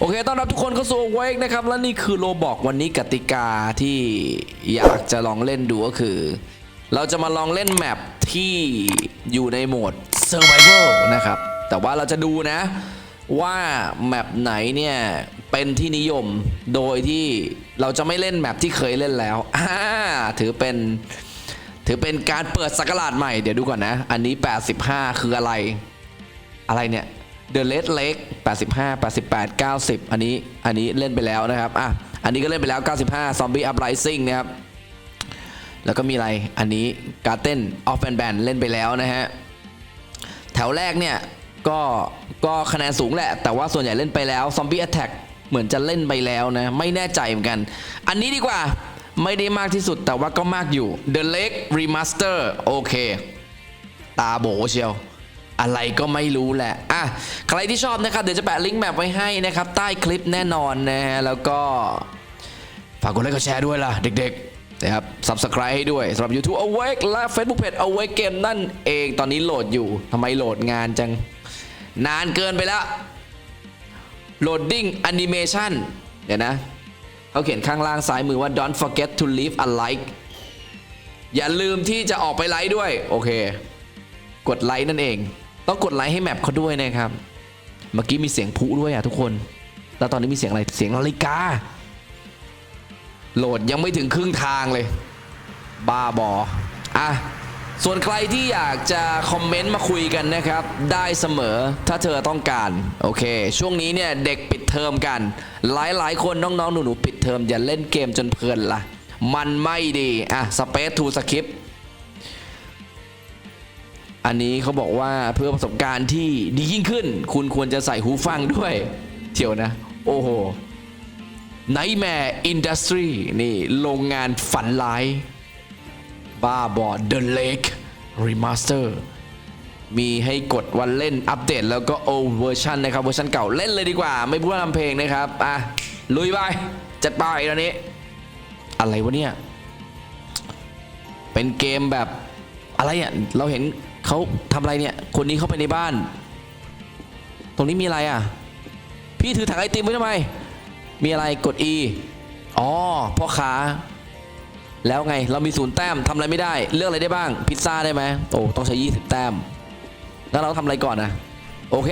โอเค ต้อนรับทุกคนเข้าสู่ Awake นะครับ และนี่คือโลบอกวันนี้กติกาที่อยากจะลองเล่นดูก็คือ เราจะมาลองเล่นแมปที่อยู่ในโหมด Survival นะครับ แต่ว่าเราจะดูนะ ว่าแมปไหนเนี่ย เป็นที่นิยมโดยที่เราจะไม่เล่นแมปที่เคยเล่นแล้วอ่าถือเป็น ถือเป็นการเปิดสักราชใหม่ เดี๋ยวดูก่อนนะ อันนี้ 85 คืออะไร อะไรเนี่ย The Red Lake 85 88 90 อันนี้อันนี้เล่นไปแล้วนะครับอะอันนี้ก็เล่นไปแล้ว 95 Zombie Uprising นะครับ แล้วก็มีอะไรอันนี้ Garden of Ban Ban เล่นไปแล้วนะฮะ แถวแรกเนี่ย ก็ก็คะแนนสูงแหละ แต่ว่าส่วนใหญ่เล่นไปแล้ว Zombie Attack เหมือนจะเล่นไปแล้วนะ ไม่แน่ใจเหมือนกัน อันนี้ดีกว่าไม่ได้มากที่สุดแต่ว่าก็มากอยู่ The Lake Remaster โอเค ตาโบเชียว อะไรก็ไม่รู้แหละ อะ ใครที่ชอบนะครับ เดี๋ยวจะแปะลิงก์แมปไว้ให้นะครับ ใต้คลิปแน่นอนนะฮะ แล้วก็ ฝากกดไลค์กดแชร์ด้วยล่ะ เด็กๆ นะครับ Subscribe ให้ด้วยสำหรับ YouTube Awake และ Facebook Page Awake Game นั่นเอง ตอนนี้โหลดอยู่ ทำไมโหลดงานจัง นานเกินไปแล้ว Loading Animation เดี๋ยวนะ เขาเขียนข้างล่างซ้ายมือว่า Don't forget to leave a like อย่าลืมที่จะออกไปไลค์ด้วย โอเค กดไลค์นั่นเอง ต้องกดไลค์ให้แมปเขาด้วยนะครับ เมื่อกี้มีเสียงพุด้วยอะทุกคน แล้วตอนนี้มีเสียงอะไร เสียงนาฬิกา โหลดยังไม่ถึงครึ่งทางเลย บ้าบอ อะ ส่วนใครที่อยากจะคอมเมนต์มาคุยกันนะครับ ได้เสมอถ้าเธอต้องการ โอเค ช่วงนี้เนี่ยเด็กปิดเทอมกัน หลายๆ คนน้องๆหนูๆปิดเทอมอย่าเล่นเกมจนเพลินละมันไม่ดี อะ Space to Skip อันนี้เขาบอกว่าเพื่อประสบการณ์ที่ดียิ่งขึ้น คุณควรจะใส่หูฟังด้วยเที่ยวนะ โอ้โห Nightmare Industry นี่โรงงานฝันร้ายบ้าบอ The Lake Remaster มีให้กดวันเล่นอัปเดตแล้วก็ old version นะครับเวอร์ชันเก่าเล่นเลยดีกว่า ไม่พูดทำเพลงนะครับ อะ ลุยไป จัดไปตอนนี้ อะไรวะเนี่ย เป็นเกมแบบอะไรอะ เราเห็น เขาทำอะไรเนี่ย คนนี้เข้าไปในบ้าน ตรงนี้มีอะไรอะ พี่ถือถังไอติมไว้ทำไม มีอะไรกด E อ๋อพ่อค้าแล้วไงเรามีศูนย์แต้มทำอะไรไม่ได้ เลือกอะไรได้บ้าง พิซซ่าได้ไหมโอ้ต้องใช้ 20 แต้ม แล้วเราทำอะไรก่อนนะโอเค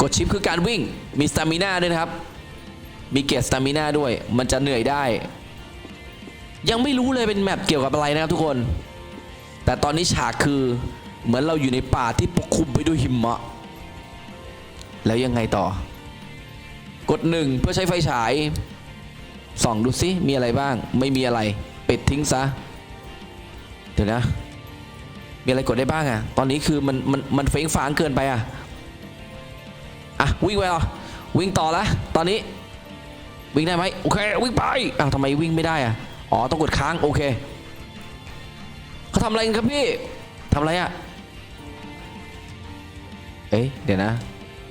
กดชิปคือการวิ่งมีสตามิน่าด้วยนะครับ มีเกียร์สตามิน่าด้วย มันจะเหนื่อยได้ ยังไม่รู้เลยเป็นแมปเกี่ยวกับอะไรนะครับทุกคน แต่ตอนนี้ฉากคือ เหมือนเราอยู่ในป่าที่ปกคลุมไปด้วยหิมะ แล้วยังไงต่อ กดหนึ่งเพื่อใช้ไฟฉายส่องดูซิมีอะไรบ้าง ไม่มีอะไรปิดทิ้งซะ เดี๋ยวนะ มีอะไรกดได้บ้างอะตอนนี้คือมันมันมันเฟ้งฟางเกินไปอะอะวิ่งไปเหรอวิ่งต่อละตอนนี้ วิ่งได้ไหมโอเค วิ่งไปอ้าวทำไมวิ่งไม่ได้อะอ๋อต้องกดค้างโอเคเขาทำอะไรกันครับพี่ทำอะไรอะ เอ๊ะเดี๋ยวนะ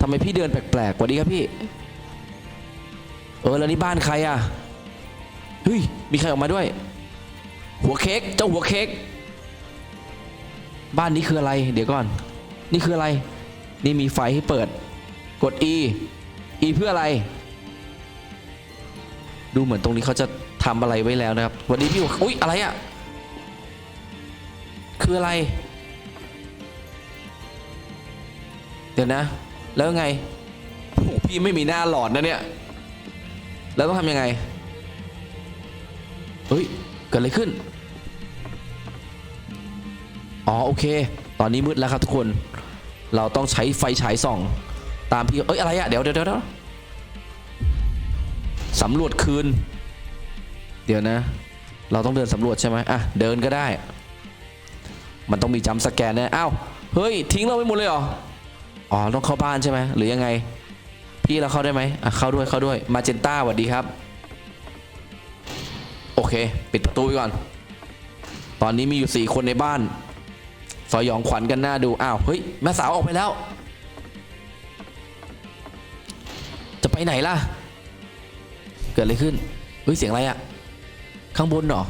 ทำไมพี่เดินแปลกๆสวัสดีครับพี่ เออแล้วนี่บ้านใครอะเฮ้ยมีใครออกมาด้วย หัวเค้กเจ้าหัวเค้กบ้านนี้คืออะไร เดี๋ยวก่อน นี่คืออะไร นี่มีไฟให้เปิด กด E E เพื่ออะไร ดูเหมือนตรงนี้เขาจะทำอะไรไว้แล้วนะครับสวันนี้พี่หัวอุ๊ยอะไรอะ คืออะไร เดี๋ยวนะ แล้วไงโอ้โหพี่ไม่มีหน้าหลอนนะเนี่ย แล้วต้องทำยังไง เฮ้ย เกิดอะไรขึ้น อ๋อโอเค ตอนนี้มืดแล้วครับทุกคน เราต้องใช้ไฟฉายส่อง ตามพี่ เอ้ยอะไรอะเดี๋ยวเดี๋ยวเดี๋ยวสำรวจคืน เดี๋ยวนะ เราต้องเดินสำรวจใช่ไหมอะ เดินก็ได้ มันต้องมีจัมป์สแกนแน่อ้าว เฮ้ย ทิ้งเราไปหมดเลยเหรอ อ๋อต้องเข้าบ้านใช่ไหมหรือยังไง พี่เราเข้าได้ไหมอะเข้าด้วยเข้าด้วยมาเจนต้าสวัสดีครับ โอเค ปิดประตูไว้ก่อน ตอนนี้มีอยู่4คนในบ้าน สอยองขวัญกันหน้าดูอ้าวเฮ้ยแม่สาวออกไปแล้ว จะไปไหนล่ะ เกิดอะไรขึ้นเฮ้ยเสียงอะไรอะข้างบนเหรอ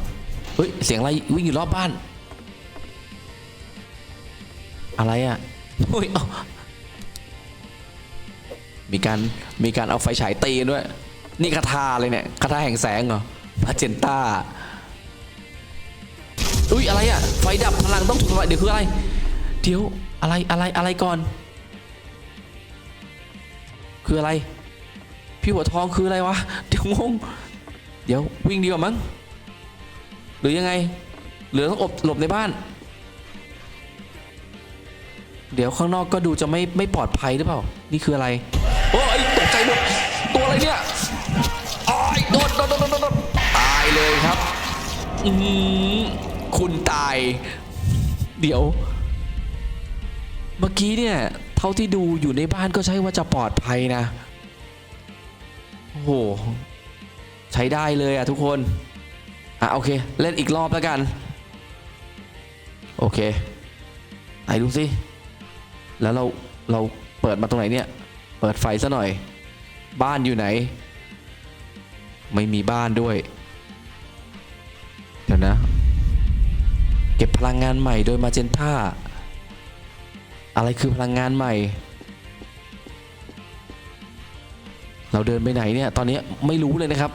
เฮ้ยเสียงอะไรวิ่งอยู่รอบบ้าน อะไรอะเฮ้ยอ้า มีการมีการเอาไฟฉายตีด้วย นี่คาถาเลยเนี่ยคาถาแห่งแสงเหรอมาเจนต้าอุ้ยอะไรอะไฟดับพลังต้องถูกทำลายเดี๋ยวคืออะไร เดี๋ยวอะไรอะไรอะไรก่อน คืออะไร พี่หัวทองคืออะไรวะเดี๋ยวงงเดี๋ยววิ่งดีกว่ามั้งหรือยังไงหรือต้องอบหลบในบ้าน เดี๋ยวข้างนอกก็ดูจะไม่ไม่ปลอดภัยหรือเปล่า นี่คืออะไร ใจหมดตัวอะไรเนี่ยอ้ายโดนโดนโดนโดนตายเลยครับ อือหือคุณตาย เดี๋ยว เมื่อกี้เนี่ย เท่าที่ดูอยู่ในบ้านก็ใช่ว่าจะปลอดภัยนะ โอ้โห ใช้ได้เลยอะทุกคน อะโอเค เล่นอีกรอบแล้วกัน โอเค ไหนดูสิ แล้วเราเราเปิดมาตรงไหนเนี่ย เปิดไฟซะหน่อย บ้านอยู่ไหน ไม่มีบ้านด้วยเดี๋ยวนะ เก็บพลังงานใหม่โดยมาเจนท่าอะไรคือพลังงานใหม่ เราเดินไปไหนเนี่ย ตอนนี้ไม่รู้เลยนะครับ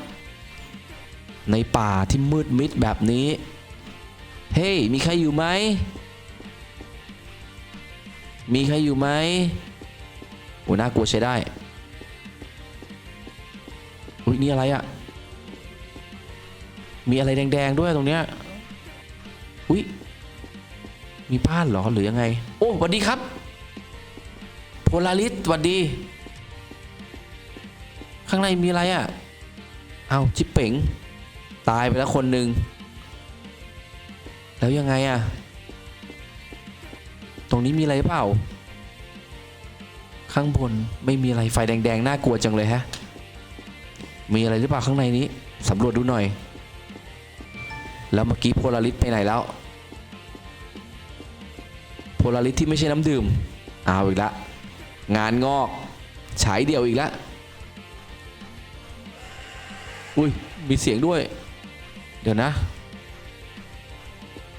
ในป่าที่มืดมิดแบบนี้ เฮ้ย มีใครอยู่ไหม มีใครอยู่ไหมโอ้น่ากลัวใช้ได้ นี่อะไรอะมีอะไรแดงๆด้วยตรงเนี้ย อุ้ยมีบ้านเหรอหรือยังไง โอ้สวัสดีครับ โพลาริสสวัสดี ข้างในมีอะไรอะ่ะ เอาชิปเป๋ง ตายไปแล้วคนหนึ่ง แล้วยังไงอะ่ะ ตรงนี้มีอะไรเปล่า ข้างบนไม่มีอะไรไฟแดงๆ น่ากลัวจังเลยฮะ มีอะไรหรือเปล่าข้างในนี้สำรวจดูหน่อย แล้วเมื่อกี้โพลาริสไปไหนแล้ว โพลาริสที่ไม่ใช่น้ำดื่มเอาอีกละงานงอกฉายเดี่ยวอีกแล้วอุ้ยมีเสียงด้วย เดี๋ยวนะ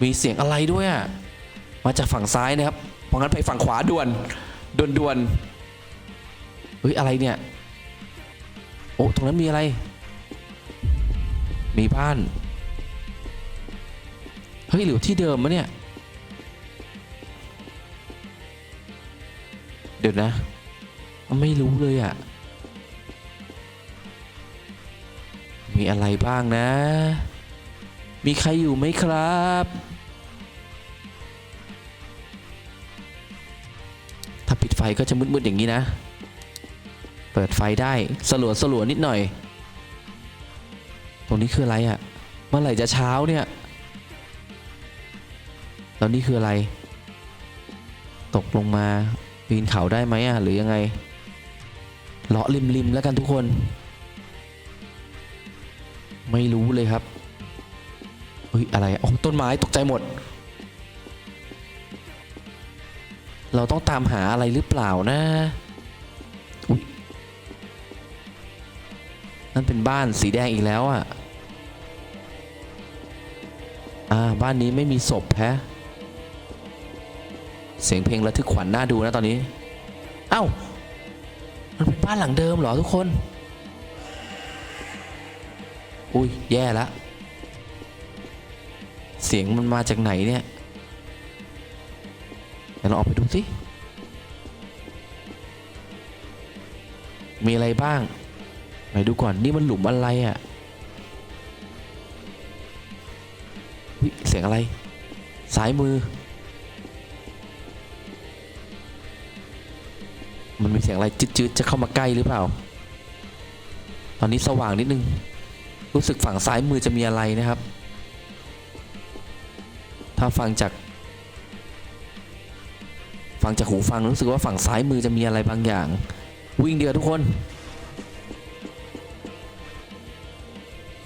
มีเสียงอะไรด้วยอะมาจากฝั่งซ้ายนะครับเพราะงั้นไปฝั่งขวาด่วนด่วนด่วนเฮ้ยอะไรเนี่ย โอ้ตรงนั้นมีอะไร มีบ้าน เฮ้ยหรือที่เดิมมะเนี่ย เดี๋ยวนะ ไม่รู้เลยอะ่ะ มีอะไรบ้างนะ มีใครอยู่ไหมครับถ้าปิดไฟก็จะมืดๆอย่างนี้นะ ปิดไฟได้สลัวสลัวนิดหน่อย ตรงนี้คืออะไรอะ่ะ เมื่อไหร่จะเช้าเนี่ยแล้วนี่คืออะไร ตกลงมาปีนเขาได้ไหมอะหรือยังไงเลาะริมริมแล้วกันทุกคน ไม่รู้เลยครับเฮ้ยอะไรโอ้ต้นไม้ตกใจหมด เราต้องตามหาอะไรหรือเปล่านะ เป็นบ้านสีแดงอีกแล้วอะ อ่า บ้านนี้ไม่มีศพแฮะ เสียงเพลงระทึกขวัญน่าดูนะตอนนี้ เอ้า มันเป็นบ้านหลังเดิมเหรอทุกคน อุ้ย แย่ละ เสียงมันมาจากไหนเนี่ยเดี๋ยวเราออกไปดูสิมีอะไรบ้าง ไหนดูก่อนนี่มันหลุมอะไรอะ่ะเสียงอะไรซ้ายมือ มันมีเสียงอะไรจืดๆจะเข้ามาใกล้หรือเปล่า ตอนนี้สว่างนิดนึง รู้สึกฝั่งซ้ายมือจะมีอะไรนะครับ ถ้าฟังจากฟังจากหูฟังรู้สึกว่าฝั่งซ้ายมือจะมีอะไรบางอย่าง วิ่งเดียวทุกคน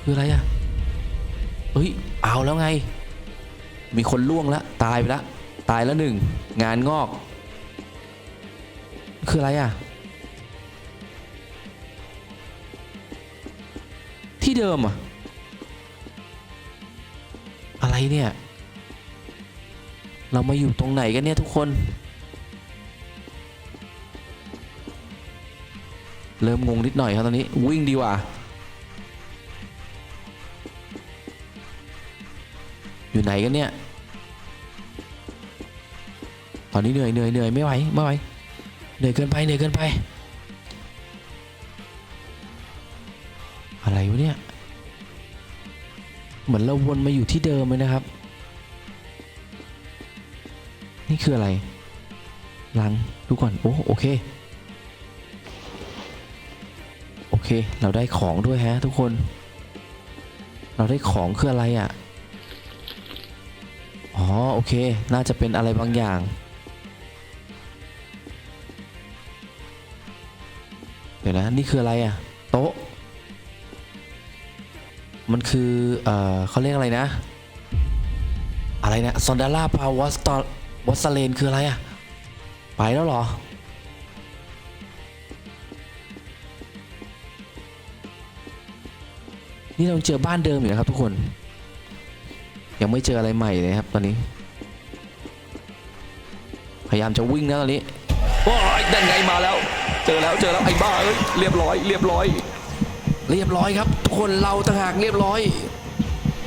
คืออะไรอะเฮ้ยเอาแล้วไง มีคนล่วงแล้วตายไปแล้วตายแล้วหนึ่งงานงอก คืออะไรอะ ที่เดิมอะ อะไรเนี่ย เรามาอยู่ตรงไหนกันเนี่ยทุกคน เริ่มงงนิดหน่อยครับตอนนี้วิ่งดีกว่า อยู่ไหนกันเนี่ย ตอนนี้เหนื่อยเหนื่อยเหนื่อยไม่ไหวไม่ไหว เหนื่อยเกินไปเหนื่อยเกินไป อะไรวะเนี่ย เหมือนเราวนมาอยู่ที่เดิมเลยนะครับ นี่คืออะไร ลังดูก่อน โอ้โอเค โอเค เราได้ของด้วยฮะทุกคน เราได้ของคืออะไรอะ่ะ อ๋อโอเค น่าจะเป็นอะไรบางอย่าง เดี๋ยวนะ นี่คืออะไรอะ่ะ โต๊ะ มันคือ เอ่อเขาเรียกอะไรนะ อะไรนะซอนดาร่าพาวอสตอวอสเลนคืออะไรอะไปแล้วเหรอ นี่เราเจอบ้านเดิมอยู่นะครับทุกคน ยังไม่เจออะไรใหม่เลยครับตอนนี้ พยายามจะวิ่งนะตอนนี้โอ้ยนั่นไงมาแล้ว เจอแล้วเจอแล้วไอ้บ้าเอ้ยเรียบร้อยเรียบร้อย เรียบร้อยครับทุกคนเราต่างหากเรียบร้อย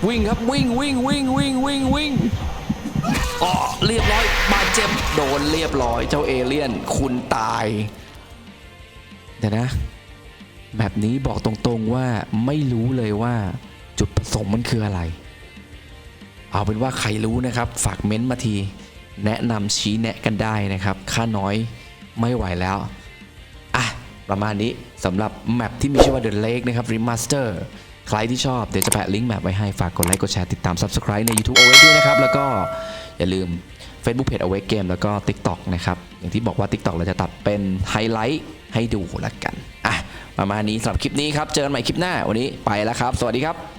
วิ่งครับวิ่งวิ่งวิ่งวิ่งวิ่งวิ่งอ๋อเรียบร้อยบาดเจ็บโดนเรียบร้อยเจ้าเอเลี่ยนคุณตายเดี๋ยวนะ แบบนี้บอกตรงๆว่าไม่รู้เลยว่าจุดประสงค์มันคืออะไร เอาเป็นว่าใครรู้นะครับ ฝากเม้นต์มาที แนะนำชี้แนะกันได้นะครับค่าน้อยไม่ไหวแล้วอะประมาณนี้สำหรับแมปที่มีชื่อว่า The Lake นะครับ Remaster ใครที่ชอบ เดี๋ยวจะแปะลิงก์แมปไว้ให้ฝากกดไลค์กดแชร์ติดตาม Subscribe ใน YouTube Awake ด้วยนะครับ แล้วก็อย่าลืม Facebook Page Awake Game แล้วก็ TikTok นะครับ อย่างที่บอกว่า TikTok เราจะตัดเป็นไฮไลท์ให้ดูละกัน อะ ประมาณนี้สำหรับคลิปนี้ครับ เจอกันใหม่คลิปหน้าวันนี้ไปแล้วครับ สวัสดีครับ